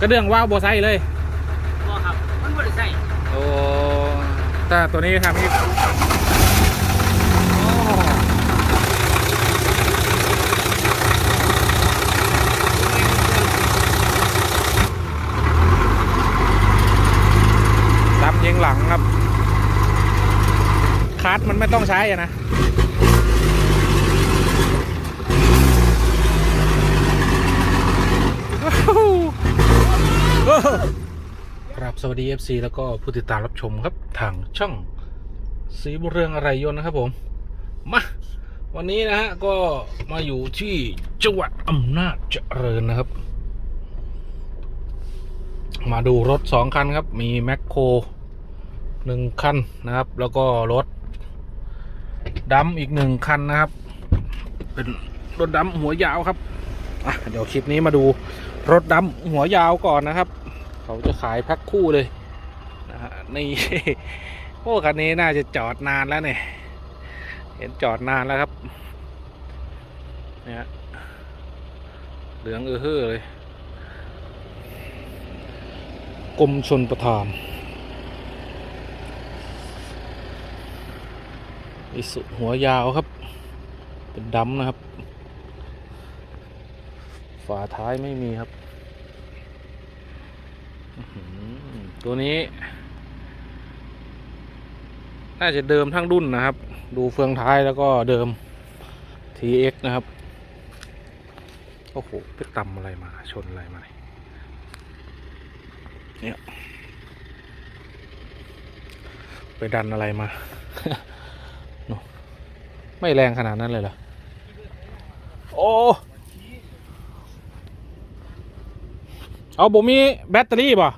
กระเดื่องว่าวโบไซเลย บ่ครับ มันบ่ได้ใส่โอ้แต่ตัวนี้ทำนี่รับยิงหลังครับคัดมันไม่ต้องใช้อะนะ ครับสวัสดี FC แล้วก็ผู้ติดตามรับชมครับทางช่องสีบุเรืองอะไรยนนะครับผม มาวันนี้นะฮะก็มาอยู่ที่จังหวัดอำนาจเจริญนะครับ มาดูรถสองคันครับ มีแมคโครหนึ่งคันนะครับ แล้วก็รถดัมอีกหนึ่งคันนะครับ เป็นรถดัมหัวยาวครับอะเดี๋ยวคลิปนี้มาดู รถดัมหัวยาวก่อนนะครับ เขาจะขายแพ็คคู่เลยนะฮะนี่โอ้คันนี้น่าจะจอดนานแล้วเนี่ย เห็นจอดนานแล้วครับ เนี่ยเหลืองเออเฮ้อเลยกรมชนประทานอิสุหัวยาวครับ เป็นดำนะครับ ฝาท้ายไม่มีครับ ตัวนี้ น่าจะเดิมทั้งรุ่นนะครับ ดูเฟืองท้ายแล้วก็เดิม TX นะครับ โอ้โหไปตำอะไรมาชนอะไรมาเนี่ย ไปดันอะไรมาโน่ไม่แรงขนาดนั้นเลยเหรอ โอ้ เอาผมมีแบตเตอรี่ป่ะ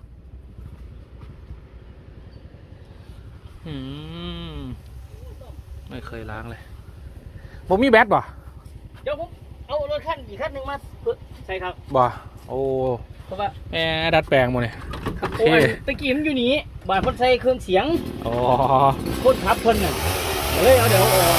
อืมไม่เคยล้างเลยผมมีแบตป่ะเดี๋ยวผมเอารถคันอีกคันหนึงมาเพิ่มใช่ครับบ่โอ้เพราะว่าแหมดัดแปลงหมดเลยโอ้ยตะกี้มันอยู่นี่บ้านเพิ่นใส่เครื่องเสียงอ๋อคนขับเพิ่นน่ะเลยเอาเดี๋ยวเอาออก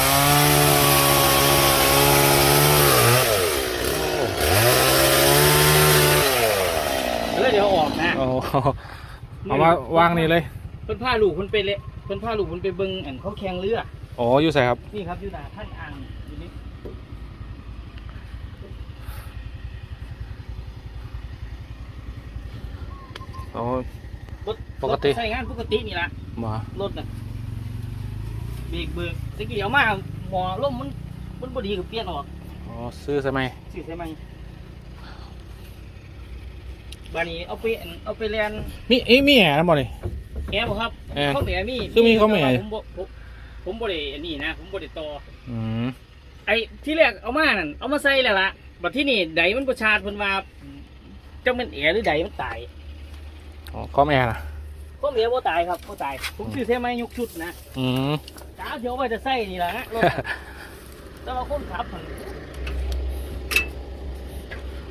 เลยเดี๋ยวเอาออกนะ โอ้ เอามาวางนี่เลย เพิ่นพาลูกเพิ่นไปเละเพิ่นพาลูกเพิ่นไปเบิ่งอันเขาแข่งเรืออ๋ออยู่ใส่ครับ นี่ครับอยู่หน้าท่านอ่างอยู่นี่อ๋อ รถปกติ รถใช้งานปกตินี่ล่ะมารถน่ะเบรกเบิกตะกี้เดี๋ยวมาหมอล่มมันมันบ่ดีก็เปลี่ยนออกอ๋อซื้อใช่ไหมสิใช่ไหม บานี้เอาไปอั่นเอาไปแลนมีเอ้ยมีแอร์นะบ่นี่ แอร์บ่ครับแอร์เขาแหมมีคือมีเขาแหมผมบ่ผมผมบ่ได้อันนี้นะ ผมบ่ได้ต่ออืมไอ้ที่แรกเอามานั่นเอามาใส่แล้วล่ะบัดที่นี่ใดมันประชาดเพิ่นว่าจังเป็นแอร์หรือใดมันตายอ๋อคอมแอร์นะก็เหลือบ่ตายครับบ่ตายผมซื้อแค่ไม้ยกชุดนะอืม จ้าเดี๋ยวไว้จะใส่นี่ล่ะฮะรถน่ะ แต่ว่าคนขับมัน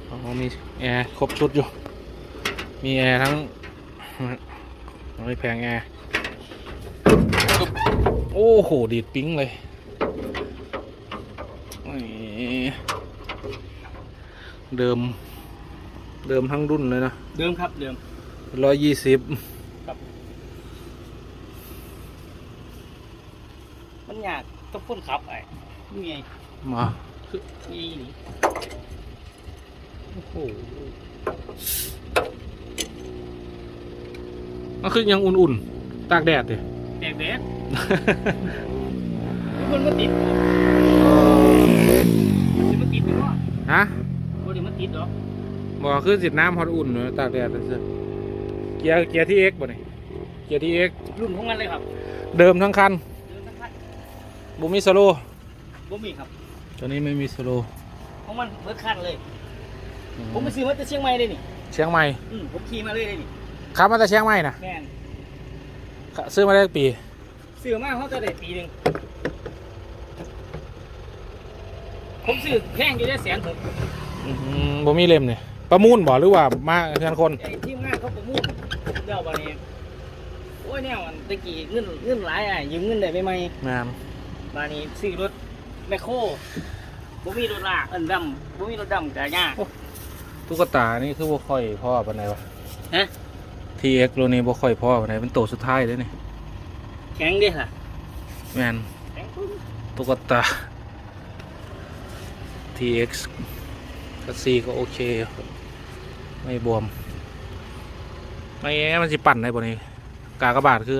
อ๋อมีแอร์ครบชุดอยู่ มีแอร์ทั้งไม่แพงแอร์ปึ๊บโอ้โห ดีดปิ๊งเลยนี่เดิม เดิมทั้งรุ่นเลยนะ เดิมครับ เดิมร้อยยี่สิบมันยากต้องคนขับไอ้นี่ไงมานี่นี่โอ้โห มันคือยังอุ่นๆ ตากแดดดิแดกแดกมันมาติดมันมาติดหรอฮะบ่ได้มาติดหรอบอกคือสิน้ำฮอตอุ่นเนอะตากแดดซื่อๆเกียร์เกียร์ที่เอ็กบ่นี่เกียร์ที่เอ็กรุ่นของมันเลยครับ เดิมทั้งคันเดินทั้งคันบุมิสโลบ่มีครับตัวนี้ไม่มีสโลของมันเบิดคันเลย ผมไปซื้อมาจากเชียงใหม่เลยนี่ เชียงใหม่อืมผมขี่มาเลยเลยนี่ ขับมาจากเชียงใหม่นะแม่นซื้อมาได้ปี ซื้อมาเขาจะได้ปีหนึงผมซื้อแพงอยู่ได้แสนหกอืมบุมีเล่มเนี่ยประมูลบ่หรือว่ามาเพื่อนคนไอ้ทีมงานเขาประมูลเดี๋ยวบัดนี้โอ้ยแนวอันตะกี้เงินเงินหลายอะยืมเงินได้ไหมไหมแม่นบานี้ซื้อรถแมคโครบ่มีรถลากเอินดำบ่มีรถดำแต่ยากตุ๊กตานี่คือบ่ค่อยพ่อปานใดวะฮะ TX รุ่นนี้บ่ค่อยพอปานใดเป็นตัวสุดท้ายเลยนี่แข็งเด้ค่ะแม่นแข็งปุ๊บตุ๊กตา TX คัสซีก็โอเคครับไม่บวม ไม่แง้มันสิปั่นได้บ่นี่กากระบาดคือ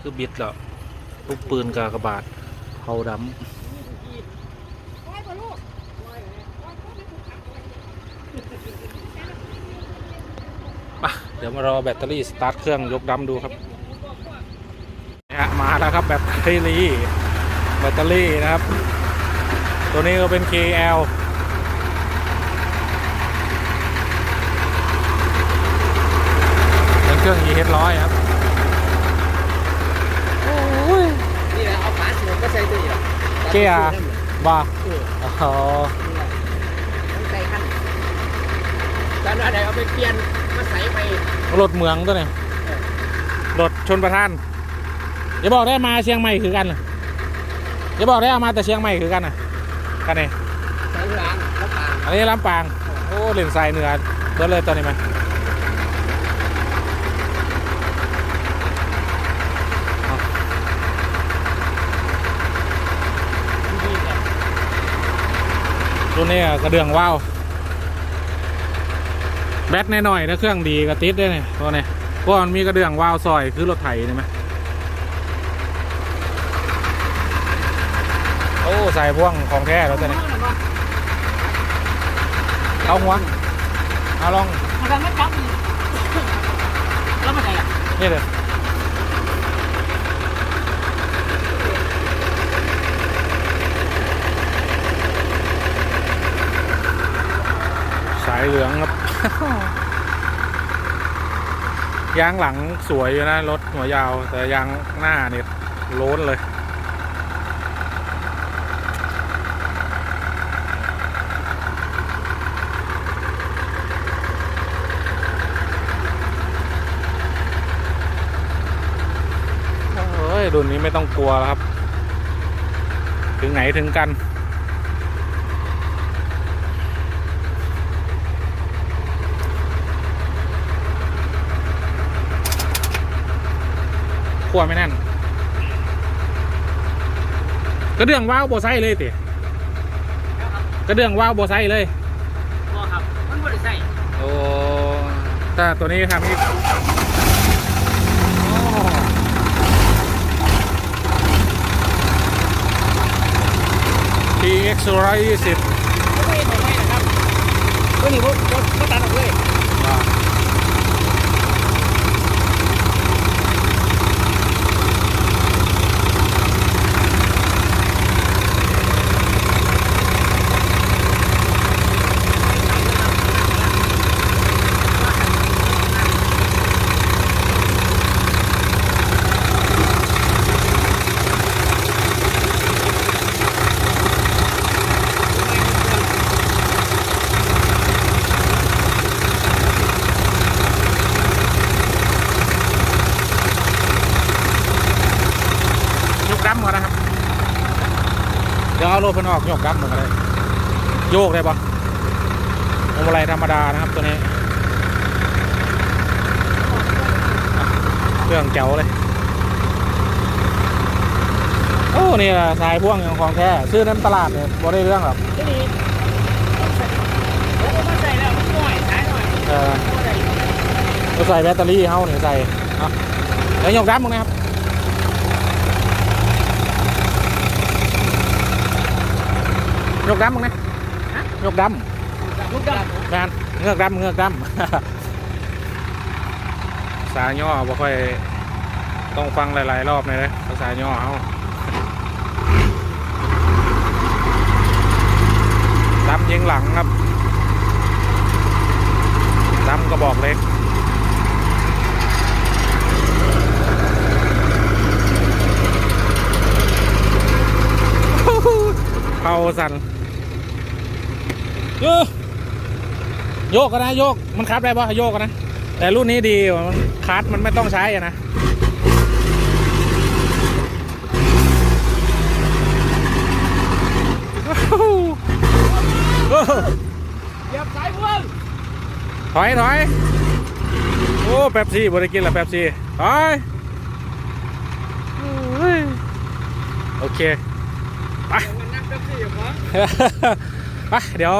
คือบิดแล้วลูกปืนกากระบาดเผาดำ มาเดี๋ยวมารอแบตเตอรี่สตาร์ทเครื่องยกดำดูครับนะฮะมาแล้วครับแบตเตอรี่แบตเตอรี่นะครับ ตัวนี้ก็เป็น KL เป็นเครื่อง EH ร้อยครับนี่แหละเอาฝาสูบก็ใส่ตัวนี้หรอเกียร์บ้าเอออ๋อต้องใส่ขั้นตอนนั้นเอาไปเปลี่ยน มาใส่ไปรถเมืองตัวนี้รถชนประทานอย่าบอกได้มาเชียงใหม่คือกันน่ะอย่าบอกได้เอามาแต่เชียงใหม่คือกันนะกันนี่ใส่ล้างแล้วปางอันนี้ลำปางโอ้เล่นทรายเหนือเบิดเลยตอนนี้มันเอาตัวนี้กระเดื่องว้าว แบตหน่อยๆนะเครื่องดีกระติดด้วยเนี่ยตัวนี้เพราะมันมีกระเดื่องวาวซอยคือรถไถนี่ไหมโอ้ใส่พ่วงของแท้แล้วตัวนี้เอาหัวเอาลองมันไม่จับอีกแล้วมันไงอะนี่เลยสายเหลืองครับ ยางหลังสวยอยู่นะ รถหัวยาว แต่ยางหน้าเนี่ยโล้นเลยเฮ้ย รุ่นนี้ไม่ต้องกลัวแล้วครับ ถึงไหนถึงกัน ขั้วไม่แน่นกระเดื่องว้าวโบไซเลยติกระเดื่องว้าวโบไซเลยพอครับ มันไม่ได้ใส่โอ้แต่ตัวนี้ทำอีกทีเอ็กซ์ร้อยยี่สิบไม่ได้ใส่ไม่นะครับตัวนี้ผมผมผมตัดออกเลย ยกดั้มก่อนนะครับ เดี๋ยวเอารถเพิ่นออกยกดั้มมันก็ได้โยกได้ปะพวงมาลัยธรรมดานะครับตัวนี้ เครื่องเจ๋วเลย โอ้นี่แหละสายพ่วงของแท้ซื้อน้ำตลาดเนี่ยบ่ได้เรื่องหรอกตัวนี้ผมเอาใส่แล้วมันหน่อใส่แบตเตอรี่เฮาเนี่ยใส่เดี๋ยวยกดั้มมึงนะครับ ยกดั้มมึงนะยกดั้มลูกดงานเงือกดำเงือกดำภาษาย่อบ่ค่อยต้องฟังหลาย ๆ รอบเลยนะภาษาย่อเขาดำยิงหลังครับดำกระบอกเล็กเผาสั่น เออโยกกันนะโยกมันคัดได้ปะโยกกันนะ แต่รุ่นนี้ดีมันคัดมันไม่ต้องใช้อะนะำเหยียบสายพ่วงถอยถอยเโอ้แป๊บซี่บริกินละแป๊บซี่ไปโอ้ยโอเคไปมันนั่งแป๊บซี่อยู่มั้งไปเดี๋ยว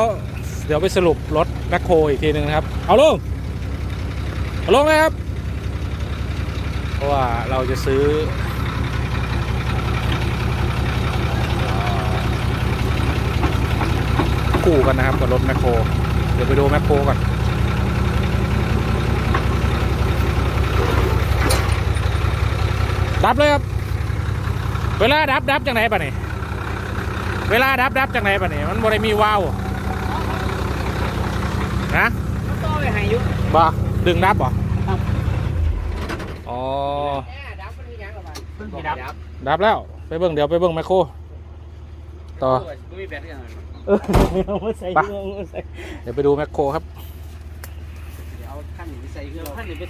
เดี๋ยวไปสรุปรถแมคโครอีกทีหนึ่งนะครับ เอาลง เอาลงเลยครับ เพราะว่าเราจะซื้อคู่กันนะครับกับรถแมคโคร เดี๋ยวไปดูแมคโครก่อนดับเลยครับ เวลาดับดับจังไหนปะเนี่ยเวลาดับดับจังไหนปะเนี่ยมันบ่ได้มีวาว นะมันต่อไปให้อยู่บ่ดึงดับบ่อ๋อแหม่ดับมันมีหยังหรอบ้านเพิ่งสิดับดับแล้ว ไปเบิ่งเดี๋ยวไปเบิ่งแมคโครต่อบ่มีแบตยังไงเออเอามาใส่ไปเอามาใส่เดี๋ยวไปดูแมคโครครับ เดี๋ยวเอาขั้นนี้ไปใส่เครื่องท่านนี่ไป